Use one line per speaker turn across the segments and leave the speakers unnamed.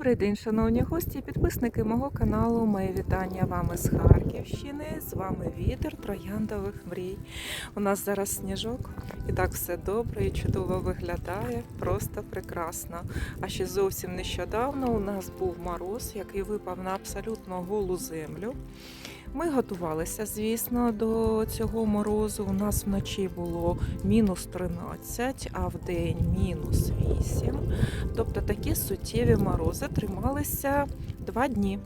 Добрий день, шановні гості, і підписники мого каналу. Моє вітання вам із Харківщини. З вами вітер трояндових мрій. У нас зараз сніжок, і так все добре і чудово виглядає, просто прекрасно. А ще зовсім нещодавно у нас був мороз, який випав на абсолютно голу землю. Ми готувалися, звісно, до цього морозу. У нас вночі було мінус 13, а в день мінус 8. Тобто такі суттєві морози трималися два дні.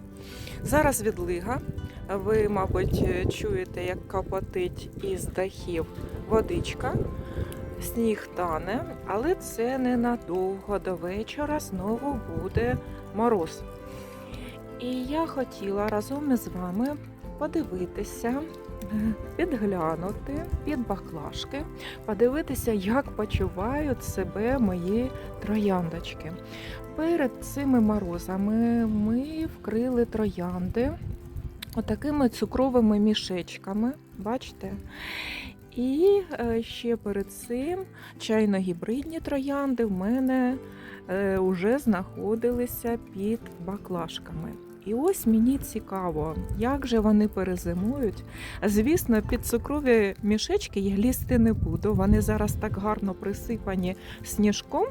Зараз відлига. Ви, мабуть, чуєте, як капотить із дахів водичка. Сніг тане, але це ненадовго. До вечора знову буде мороз. І я хотіла разом із вами подивитися, е, підглянути під баклажки, подивитися, як почувають себе мої трояндочки. Перед цими морозами ми вкрили троянди отакими цукровими мішечками. Бачите? І е, ще перед цим чайно-гібридні троянди в мене вже знаходилися під баклажками. І ось мені цікаво, як же вони перезимують. Звісно, під цукрові мішечки я лізти не буду. Вони зараз так гарно присипані сніжком.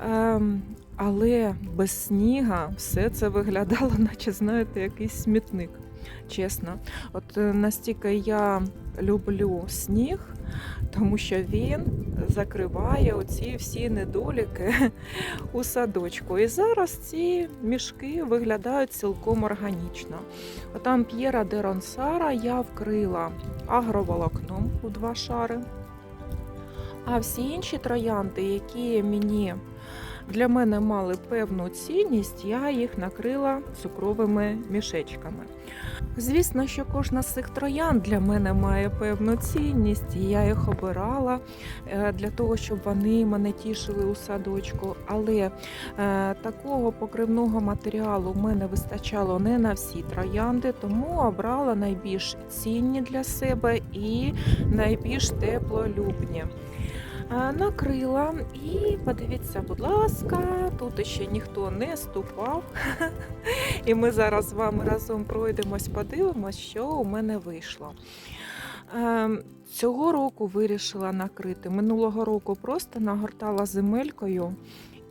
Ем, але без сніга все це виглядало, наче знаєте, якийсь смітник. Чесно, от е, настільки я люблю сніг, тому що він закриває оці всі недоліки у садочку. І зараз ці мішки виглядають цілком органічно. Отам П'єра де Ронсара я вкрила агроволокном у два шари. А всі інші троянди, які мені для мене мали певну цінність, я їх накрила цукровими мішечками. Звісно, що кожна з цих троянд для мене має певну цінність, і я їх обирала е, для того, щоб вони мене тішили у садочку. Але е, такого покривного матеріалу в мене вистачало не на всі троянди, тому обрала найбільш цінні для себе і найбільш теплолюбні. Е, Накрила і подивіться, будь ласка, тут ще ніхто не ступав. І ми зараз з вами разом пройдемось, подивимось, що у мене вийшло. Е, Цього року вирішила накрити. Минулого року просто нагортала земелькою.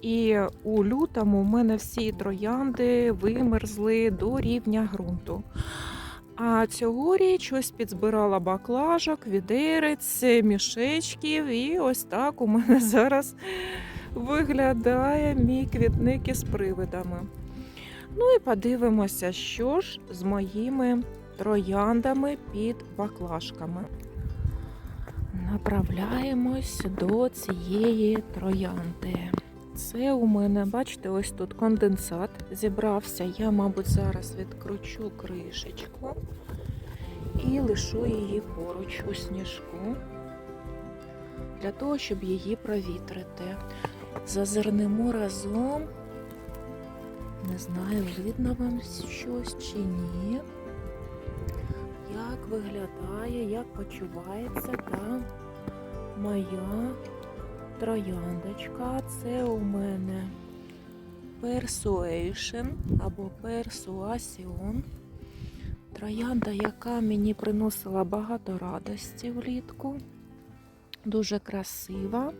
І у лютому у мене всі троянди вимерзли до рівня ґрунту. А цьогоріч ось підзбирала баклажок, відерець, мішечків, і ось так у мене зараз виглядає мій квітник із привидами. Ну і подивимося, що ж з моїми трояндами під баклажками. Направляємось до цієї троянди. Це у мене, бачите, ось тут конденсат зібрався. Я, мабуть, зараз відкручу кришечку і лишу її поруч у сніжку для того, щоб її провітрити. Зазирнемо разом. Не знаю, видно вам щось чи ні. Як виглядає, як почувається та моя трояндочка. Це у мене Persuasion або Persuasion. Троянда, яка мені приносила багато радості влітку. Дуже красива.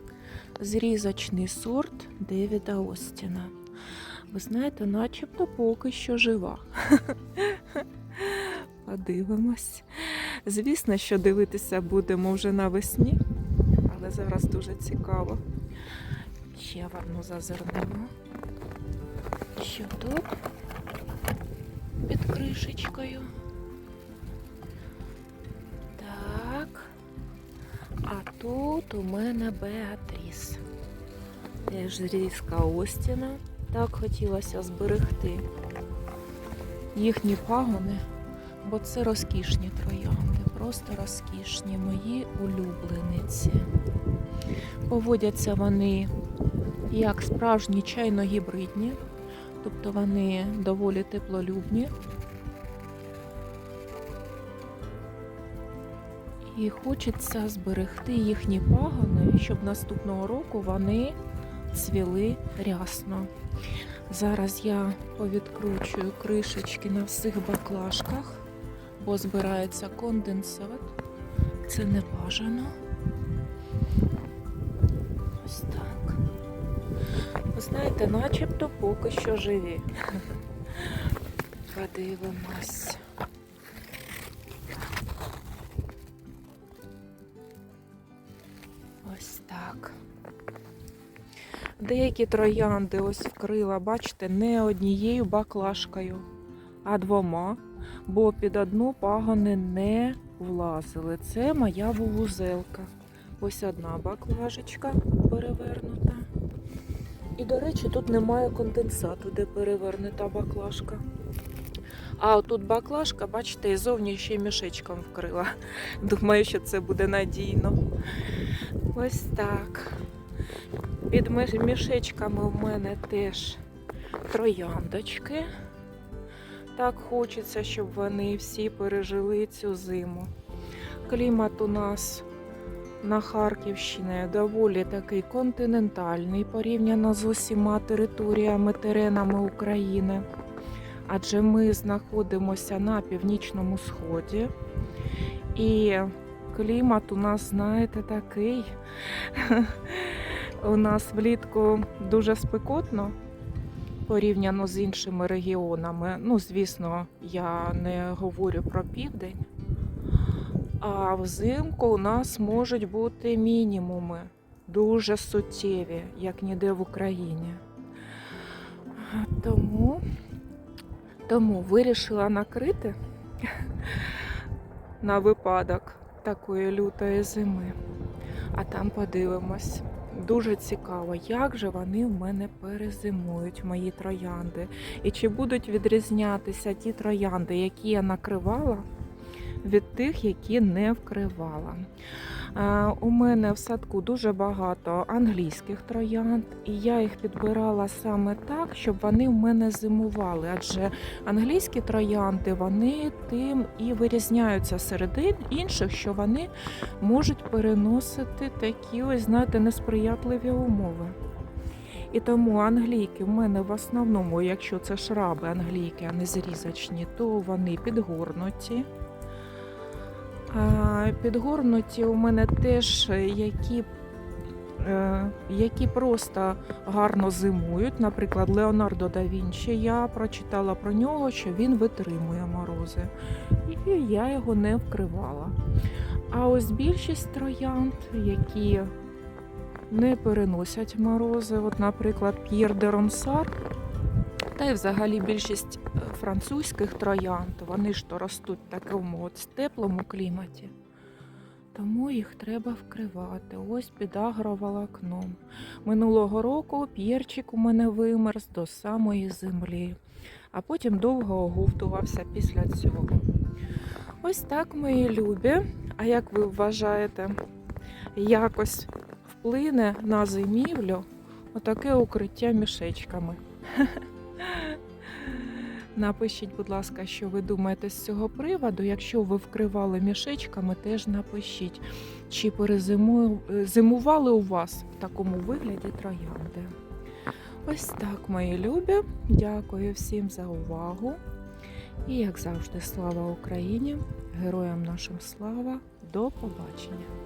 Зрізочний сорт Девіда Остіна. Ви знаєте, начебто поки що жива. Подивимось. Звісно, що дивитися будемо вже навесні, зараз дуже цікаво. Ще в одну зазирнемо. Що тут під кришечкою? Так. А тут у мене Беатріс. Теж зрізка Остіна. Так хотілося зберегти їхні пагони, бо це розкішні троянди, просто розкішні мої улюблениці. Поводяться вони як справжні чайно-гібридні, тобто вони доволі теплолюбні. І хочеться зберегти їхні пагони, щоб наступного року вони цвіли рясно. Зараз я повідкручую кришечки на всіх баклажках, бо збирається конденсат. Це не бажано. Знаєте, начебто поки що живі. Подивимось. Ось так. Деякі троянди ось вкрила, бачите, не однією баклажкою, а двома, бо під одну пагони не влазили. Це моя вувузелка. Ось одна баклажечка перевернута. І, до речі, тут немає конденсату, де перевернута баклажка. А отут баклажка, бачите, і зовні ще мішечком вкрила. Думаю, що це буде надійно. Ось так. Під мішечками в мене теж трояндочки. Так хочеться, щоб вони всі пережили цю зиму. Клімат у нас на Харківщині доволі такий континентальний порівняно з усіма територіями, теренами України. Адже ми знаходимося на північному сході. І клімат у нас, знаєте, такий. У нас влітку дуже спекотно порівняно з іншими регіонами. Ну, звісно, я не говорю про південь. А взимку у нас можуть бути мінімуми дуже суттєві, як ніде в Україні. Тому, тому вирішила накрити на випадок такої лютої зими. А там подивимось. Дуже цікаво, як же вони в мене перезимують, мої троянди. І чи будуть відрізнятися ті троянди, які я накривала, від тих, які не вкривала. Е, У мене в садку дуже багато англійських троянд, і я їх підбирала саме так, щоб вони в мене зимували. Адже англійські троянди вони тим і вирізняються серед інших, що вони можуть переносити такі, ось знаєте, несприятливі умови. І тому англійки в мене в основному, якщо це шраби англійки, а не зрізочні, то вони підгорнуті. Підгорнуті у мене теж які, е, які просто гарно зимують. Наприклад, Леонардо да Вінчі. Я прочитала про нього, що він витримує морози. І я його не вкривала. А ось більшість троянд, які не переносять морози, от, наприклад, П'єр де Ронсар, та й взагалі більшість е, французьких троянд, вони ж то ростуть в такому от теплому кліматі. Тому їх треба вкривати. Ось під агроволокном. Минулого року п'єрчик у мене вимерз до самої землі, а потім довго оговтувався після цього. Ось так, мої любі. А як ви вважаєте, якось вплине на зимівлю отаке укриття мішечками? Напишіть, будь ласка, що ви думаєте з цього приводу. Якщо ви вкривали мішечками, теж напишіть, чи перезимували у вас в такому вигляді троянди. Ось так, мої любі. Дякую всім за увагу. І, як завжди, слава Україні! Героям нашим слава! До побачення!